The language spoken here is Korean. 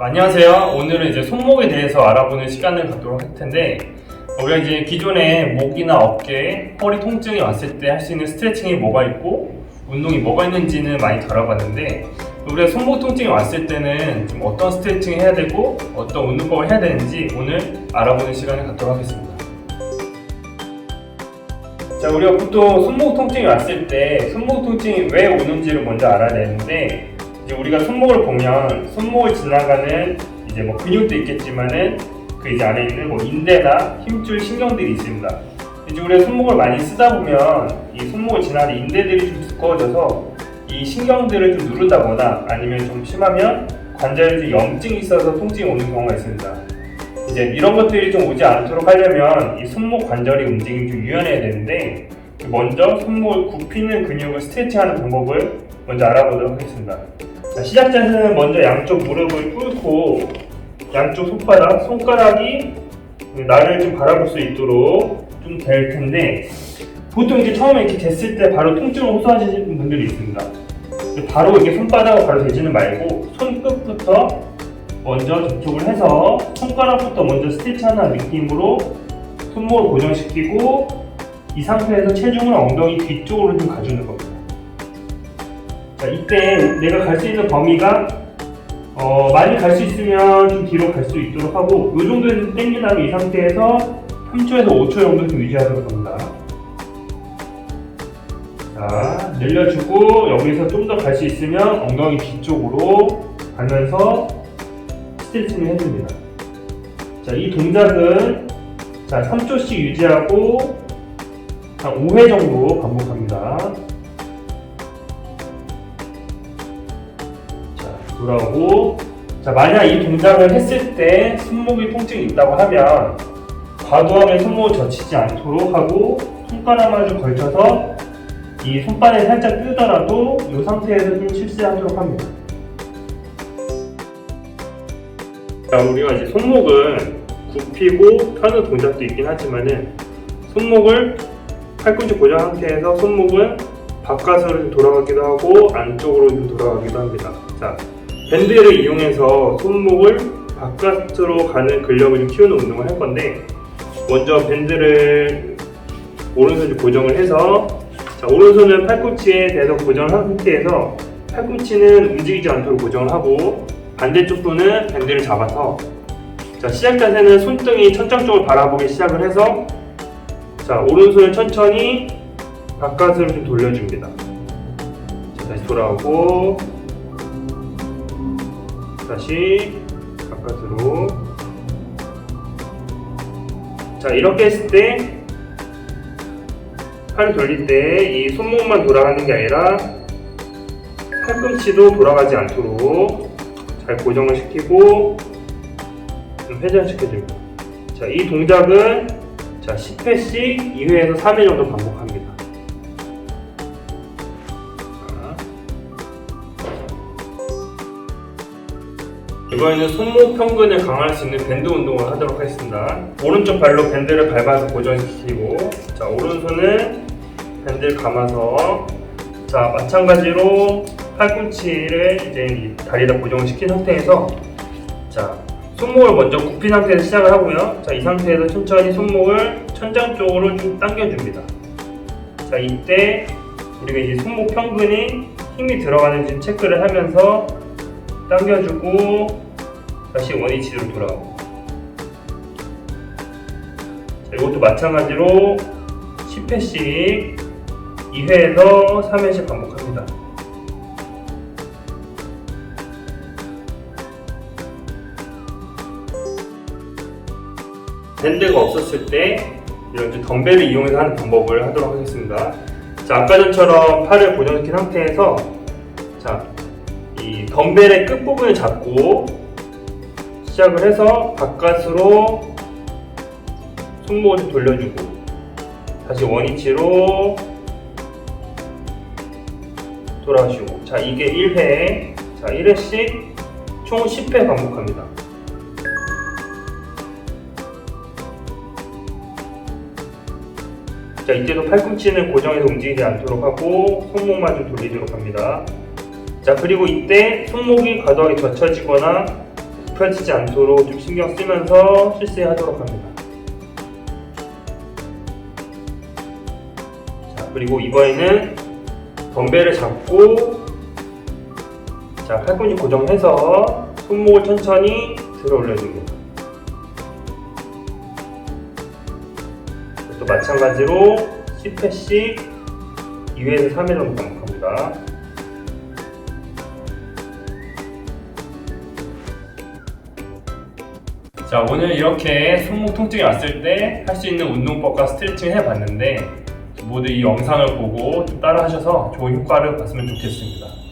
안녕하세요. 오늘은 이제 손목에 대해서 알아보는 시간을 갖도록 할 텐데 우리가 이제 기존에 목이나 어깨, 허리 통증이 왔을 때 할 수 있는 스트레칭이 뭐가 있고 운동이 뭐가 있는지는 많이 다뤄봤는데 우리가 손목 통증이 왔을 때는 좀 어떤 스트레칭을 해야 되고 어떤 운동법을 해야 되는지 오늘 알아보는 시간을 갖도록 하겠습니다. 자, 우리가 보통 손목 통증이 왔을 때 손목 통증이 왜 오는지를 먼저 알아야 되는데 이제 우리가 손목을 보면 손목을 지나가는 이제 뭐 근육도 있겠지만은 그 이제 안에 있는 뭐 인대나 힘줄 신경들이 있습니다. 이제 우리가 손목을 많이 쓰다 보면 이 손목을 지나는 인대들이 좀 두꺼워져서 이 신경들을 좀 누르다거나 아니면 좀 심하면 관절에 좀 염증이 있어서 통증이 오는 경우가 있습니다. 이제 이런 것들이 좀 오지 않도록 하려면 이 손목 관절의 움직임이 좀 유연해야 되는데 먼저 손목을 굽히는 근육을 스트레칭하는 방법을 먼저 알아보도록 하겠습니다. 자, 시작 자세는 먼저 양쪽 무릎을 꿇고 양쪽 손바닥, 손가락이 나를 좀 바라볼 수 있도록 좀 될 텐데 보통 이렇게 처음에 이렇게 됐을 때 바로 통증을 호소하시는 분들이 있습니다. 바로 이렇게 손바닥을 바로 대지는 말고 손끝부터 먼저 접촉을 해서 손가락부터 먼저 스트레치하는 느낌으로 손목을 고정시키고 이 상태에서 체중을 엉덩이 뒤쪽으로 좀 가주는 겁니다. 자, 이때 내가 갈 수 있는 범위가 어, 많이 갈 수 있으면 좀 뒤로 갈 수 있도록 하고 이 정도에서 당긴 다음에 이 상태에서 3초에서 5초 정도 좀 유지하도록 합니다. 자, 늘려주고 여기서 좀 더 갈 수 있으면 엉덩이 뒤쪽으로 가면서 스트레칭을 해줍니다. 자, 이 동작은 자, 3초씩 유지하고 한 5회 정도 반복합니다. 돌아오고 자, 만약 이 동작을 했을 때 손목에 통증이 있다고 하면 과도하게 손목을 젖히지 않도록 하고 손가락만 좀 걸쳐서 이 손바닥에 살짝 뜨더라도 이 상태에서 좀 실시하도록 합니다. 자, 우리가 이제 손목은 굽히고 펴는 동작도 있긴 하지만은 손목을 팔꿈치 고정 상태에서 손목은 바깥으로 좀 돌아가기도 하고 안쪽으로 좀 돌아가기도 합니다. 자, 밴드를 이용해서 손목을 바깥으로 가는 근력을 좀 키우는 운동을 할 건데 먼저 밴드를 오른손 고정을 해서 자, 오른손은 팔꿈치에 대서 고정한 상태에서 팔꿈치는 움직이지 않도록 고정을 하고 반대쪽 손은 밴드를 잡아서 자, 시작 자세는 손등이 천장 쪽을 바라보게 시작을 해서 자, 오른손을 천천히 바깥으로 좀 돌려줍니다. 자, 다시 돌아오고 다시 바깥으로 자, 이렇게 했을 때 팔을 돌릴 때 이 손목만 돌아가는 게 아니라 팔꿈치도 돌아가지 않도록 잘 고정을 시키고 좀 회전시켜줍니다. 자, 이 동작은 자, 10회씩 2회에서 3회 정도 반복 이번에는 손목 평근을 강화할 수 있는 밴드 운동을 하도록 하겠습니다. 오른쪽 발로 밴드를 밟아서 고정시키고, 자, 오른손은 밴드를 감아서, 자, 마찬가지로 팔꿈치를 이제 이 다리에다 고정시킨 상태에서, 자, 손목을 먼저 굽힌 상태에서 시작을 하고요. 자, 이 상태에서 천천히 손목을 천장 쪽으로 좀 당겨줍니다. 자, 이때 우리가 이제 손목 평근이 힘이 들어가는지 체크를 하면서 당겨주고 다시 원위치로 돌아오고. 자, 이것도 마찬가지로 10회씩 2회에서 3회씩 반복합니다. 밴드가 없었을 때 이런 좀 덤벨을 이용해서 하는 방법을 하도록 하겠습니다. 자, 아까 전처럼 팔을 고정시킨 상태에서 자, 이 덤벨의 끝부분을 잡고 시작을 해서 바깥으로 손목을 좀 돌려주고 다시 원위치로 돌아가시고. 자 이게 1회. 자 1회씩 총 10회 반복합니다. 자 이때도 팔꿈치는 고정해서 움직이지 않도록 하고 손목만 좀 돌리도록 합니다. 자 그리고 이때 손목이 과도하게 젖혀지거나 굽혀지지 않도록 좀 신경 쓰면서 실시하도록 합니다. 자, 그리고 이번에는 덤벨을 잡고 자, 팔꿈치 고정해서 손목을 천천히 들어 올려줍니다. 또 마찬가지로 10회씩 2회에서 3회 정도 반복합니다. 자 오늘 이렇게 손목 통증이 왔을 때 할 수 있는 운동법과 스트레칭 해봤는데 모두 이 영상을 보고 좀 따라 하셔서 좋은 효과를 봤으면 좋겠습니다.